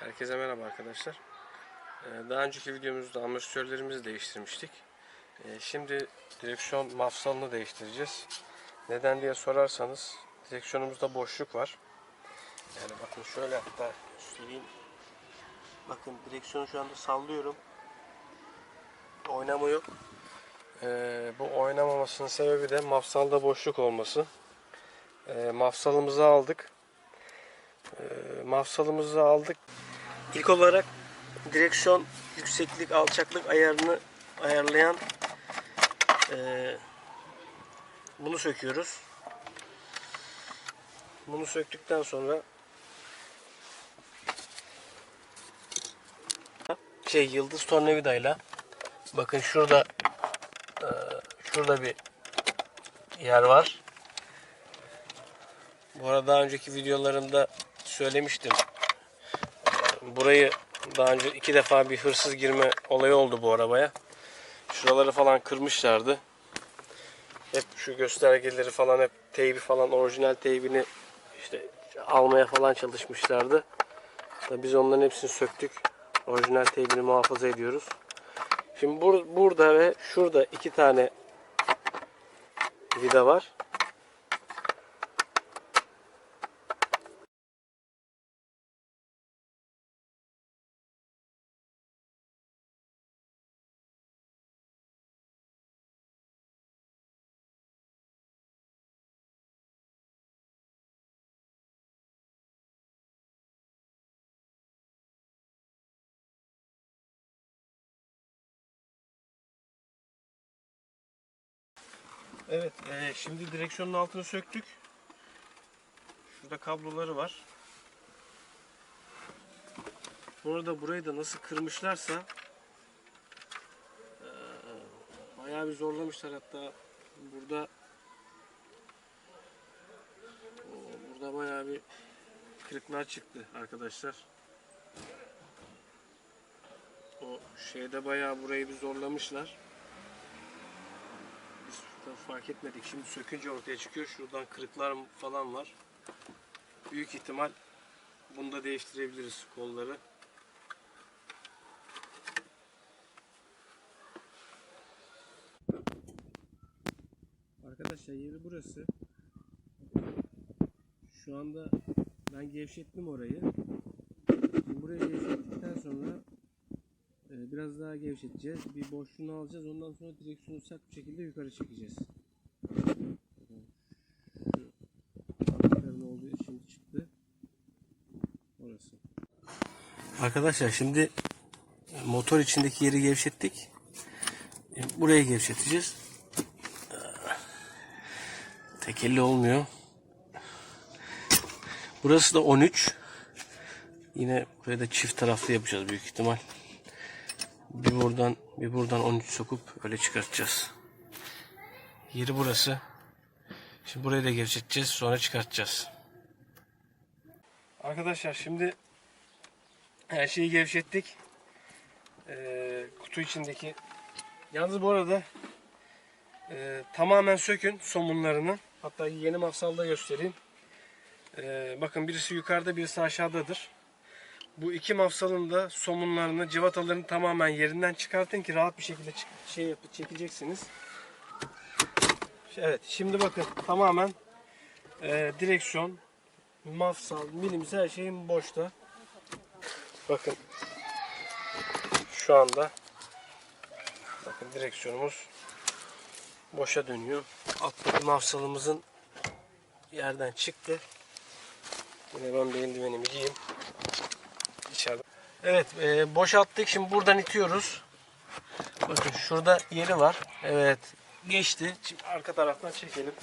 Herkese merhaba arkadaşlar. Ee, Daha önceki videomuzda amortisörlerimizi değiştirmiştik. Ee, Şimdi direksiyon mafsalını değiştireceğiz. Neden diye sorarsanız direksiyonumuzda boşluk var. Yani bakın şöyle hatta göstereyim. Bakın direksiyonu şu anda sallıyorum. Oynama yok. Ee, bu oynamamasının sebebi de mafsalda boşluk olması. Mafsalımızı aldık. Mafsalımızı aldık. İlk olarak direksiyon yükseklik alçaklık ayarını ayarlayan eee, bunu söküyoruz. Bunu söktükten sonra şey yıldız tornavidayla bakın şurada eee, şurada bir yer var. Bu arada daha önceki videolarımda söylemiştim. Burayı daha önce iki defa bir hırsız girme olayı oldu bu arabaya. Şuraları falan kırmışlardı. Hep şu göstergeleri falan hep teybi falan orijinal teybini işte almaya falan çalışmışlardı. Tabii biz onların hepsini söktük. Orijinal teybini muhafaza ediyoruz. Şimdi bur- burada ve şurada iki tane vida var. Evet, e, şimdi direksiyonun altını söktük. Şurada kabloları var. Burada burayı da nasıl kırmışlarsa e, bayağı bir zorlamışlar hatta burada o, burada bayağı bir kırıklar çıktı arkadaşlar. O şeyde bayağı burayı bir zorlamışlar. Şuradan fark etmedik. Şimdi sökünce ortaya çıkıyor. Şuradan kırıklar falan var. Büyük ihtimal bunu da değiştirebiliriz kolları. Arkadaşlar yeri burası. Şu anda ben gevşettim orayı. Burayı gevşettikten sonra Biraz daha gevşeteceğiz. Bir boşluğunu alacağız. Ondan sonra direksiyonu sert bir şekilde yukarı çekeceğiz. Olduğu şimdi çıktı. Orası. Arkadaşlar şimdi motor içindeki yeri gevşettik. Burayı gevşeteceğiz. Tekelli olmuyor. Burası da 13. Yine buraya da çift taraflı yapacağız büyük ihtimal. Bir buradan bir buradan 13 sokup öyle çıkartacağız. Yeri burası. Şimdi burayı da gevşeteceğiz sonra çıkartacağız. Arkadaşlar şimdi her şeyi gevşettik. Ee, kutu içindeki yalnız bu arada e, tamamen sökün somunlarını. Hatta yeni mafsalda göstereyim. Ee, bakın birisi yukarıda birisi aşağıdadır. Bu iki mafsalın da somunlarını, civatalarını tamamen yerinden çıkartın ki rahat bir şekilde şey yapıp çekeceksiniz. Evet, şimdi bakın tamamen e, direksiyon, mafsal, milimiz her şeyin boşta. Bakın şu anda bakın direksiyonumuz boşa dönüyor. Alttaki mafsalımızın yerden çıktı. Yine ben bir eldivenimi giyeyim. Evet e, boşalttık. Şimdi buradan itiyoruz. Bakın şurada yeri var. Evet geçti. Şimdi arka taraftan çekelim.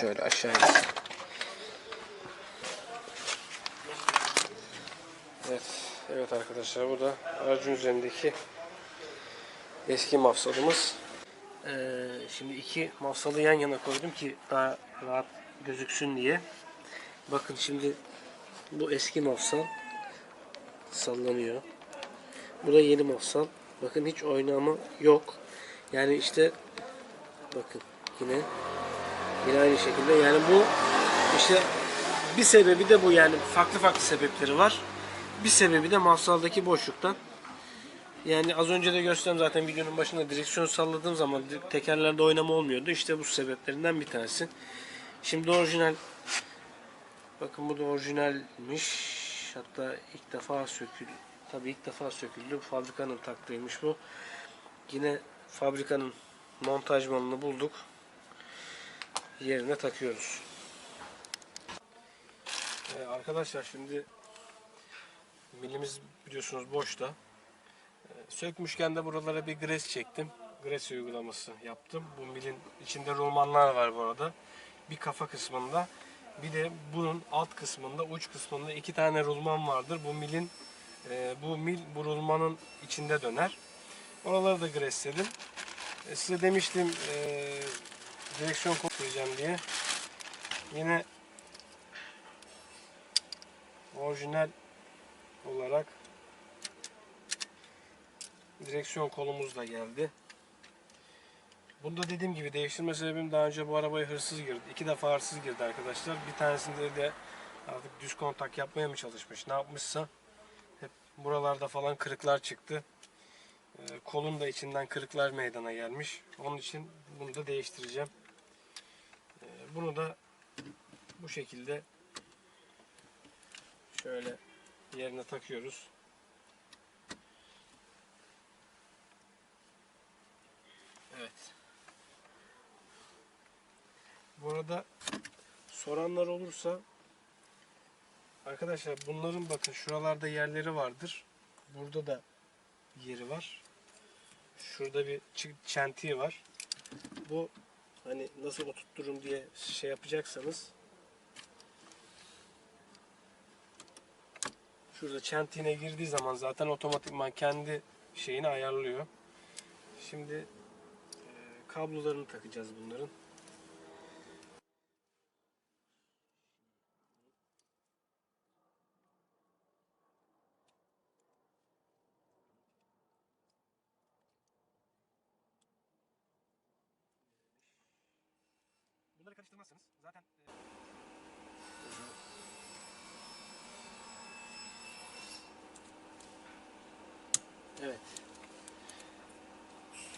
Şöyle aşağı insin. Evet, evet arkadaşlar bu da aracın üzerindeki eski mafsalımız. Ee, şimdi iki mafsalı yan yana koydum ki daha rahat gözüksün diye. Bakın şimdi bu eski mafsal sallanıyor. Bu da yeni mafsal. Bakın hiç oynama yok. Yani işte bakın yine yine aynı şekilde yani bu işte bir sebebi de bu yani farklı farklı sebepleri var. Bir sebebi de mafsaldaki boşluktan. Yani az önce de gösterdim zaten videonun başında direksiyon salladığım zaman tekerlerde oynama olmuyordu. İşte bu sebeplerinden bir tanesi. Şimdi orijinal bakın bu da orijinalmiş. Hatta ilk defa söküldü. Tabii ilk defa söküldü. Fabrikanın taktığıymış bu. Yine fabrikanın montajmanını bulduk. Yerine takıyoruz. Ee, arkadaşlar şimdi milimiz biliyorsunuz boşta. Sökmüşken de buralara bir gres çektim. Gres uygulaması yaptım. Bu milin içinde rulmanlar var bu arada. Bir kafa kısmında bir de bunun alt kısmında uç kısmında iki tane rulman vardır. Bu milin e, bu mil bu rulmanın içinde döner. Oraları da gresledim. E, size demiştim e, direksiyon koyacağım diye. Yine orijinal olarak direksiyon kolumuz da geldi. Bunda dediğim gibi değiştirme sebebim daha önce bu arabaya hırsız girdi. İki defa hırsız girdi arkadaşlar. Bir tanesinde de artık düz kontak yapmaya mı çalışmış ne yapmışsa hep buralarda falan kırıklar çıktı. Ee, kolun da içinden kırıklar meydana gelmiş. Onun için bunu da değiştireceğim. Ee, bunu da bu şekilde şöyle yerine takıyoruz. Evet. Bu arada soranlar olursa arkadaşlar bunların bakın şuralarda yerleri vardır. Burada da yeri var. Şurada bir çentiği var. Bu hani nasıl oturttururum diye şey yapacaksanız şurada çentiğine girdiği zaman zaten otomatikman kendi şeyini ayarlıyor. Şimdi kablolarını takacağız bunların. Bunları karıştırmazsanız zaten e, Evet.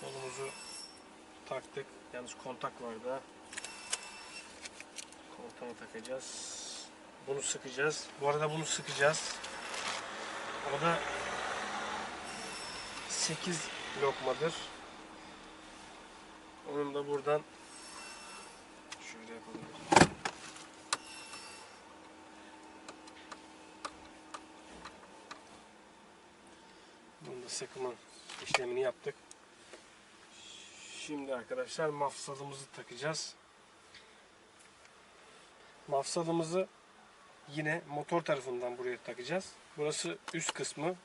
Kolumuzu taktık. Yalnız kontak var da. Kontağı takacağız. Bunu sıkacağız. Bu arada bunu sıkacağız. O da 8 lokmadır. Onun da buradan şöyle yapalım. Bunu da sıkma işlemini yaptık. Şimdi arkadaşlar mafsalımızı takacağız. Mafsalımızı yine motor tarafından buraya takacağız. Burası üst kısmı.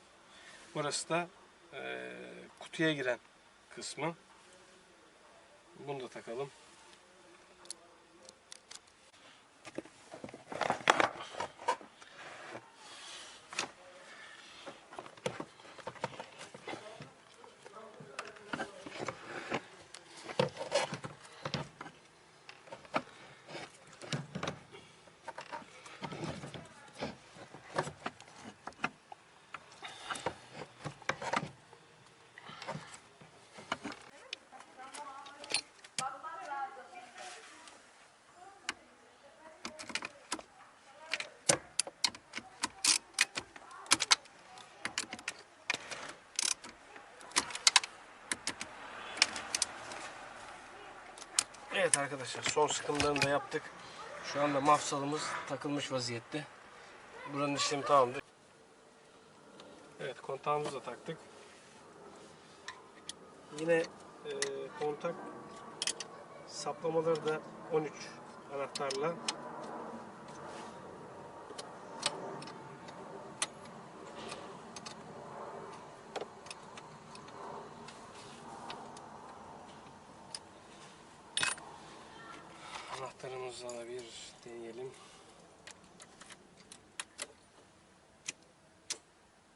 Burası da eee, kutuya giren kısmı. Bunu da takalım. Evet arkadaşlar son sıkımlarını da yaptık. Şu anda mafsalımız takılmış vaziyette. Buranın işlemi tamamdır. Evet kontağımızı da taktık. Yine e, kontak saplamaları da 13 anahtarla Sana bir deneyelim.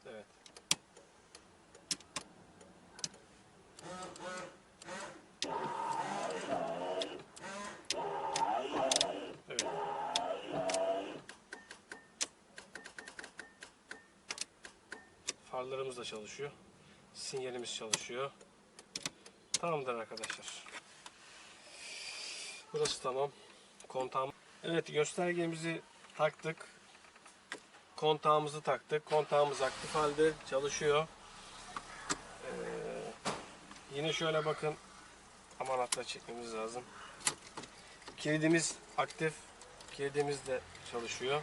Evet. Evet. Farlarımız da çalışıyor. Sinyalimiz çalışıyor. Tamamdır arkadaşlar. Burası tamam. Kontağım. Evet göstergemizi taktık. Kontağımızı taktık. Kontağımız aktif halde çalışıyor. Ee, yine şöyle bakın. Ama anahtar çekmemiz lazım. Kilidimiz aktif. Kilidimiz de çalışıyor.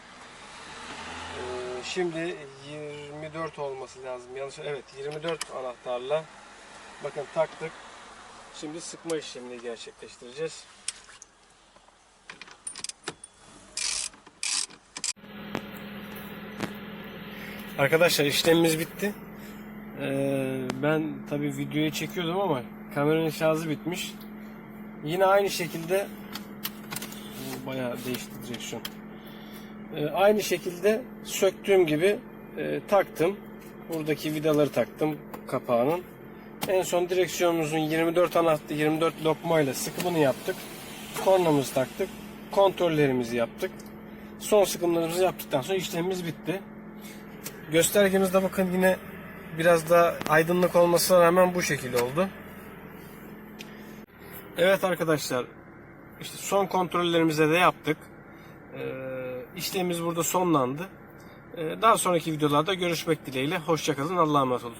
Ee, şimdi 24 olması lazım. Yanlış evet 24 anahtarla bakın taktık. Şimdi sıkma işlemini gerçekleştireceğiz. Arkadaşlar işlemimiz bitti. Ee, ben tabi videoyu çekiyordum ama kameranın şarjı bitmiş. Yine aynı şekilde Bu bayağı değişti direksiyon. Ee, aynı şekilde söktüğüm gibi e, taktım. Buradaki vidaları taktım kapağının. En son direksiyonumuzun 24 anahtar 24 lokmayla sıkımını yaptık. Kornamızı taktık. Kontrollerimizi yaptık. Son sıkımlarımızı yaptıktan sonra işlemimiz bitti. Göstergemizde bakın yine biraz daha aydınlık olmasına rağmen bu şekilde oldu. Evet arkadaşlar işte son kontrollerimizi de yaptık. Ee, işlemimiz burada sonlandı. Ee, daha sonraki videolarda görüşmek dileğiyle. Hoşçakalın. Allah'a emanet olun.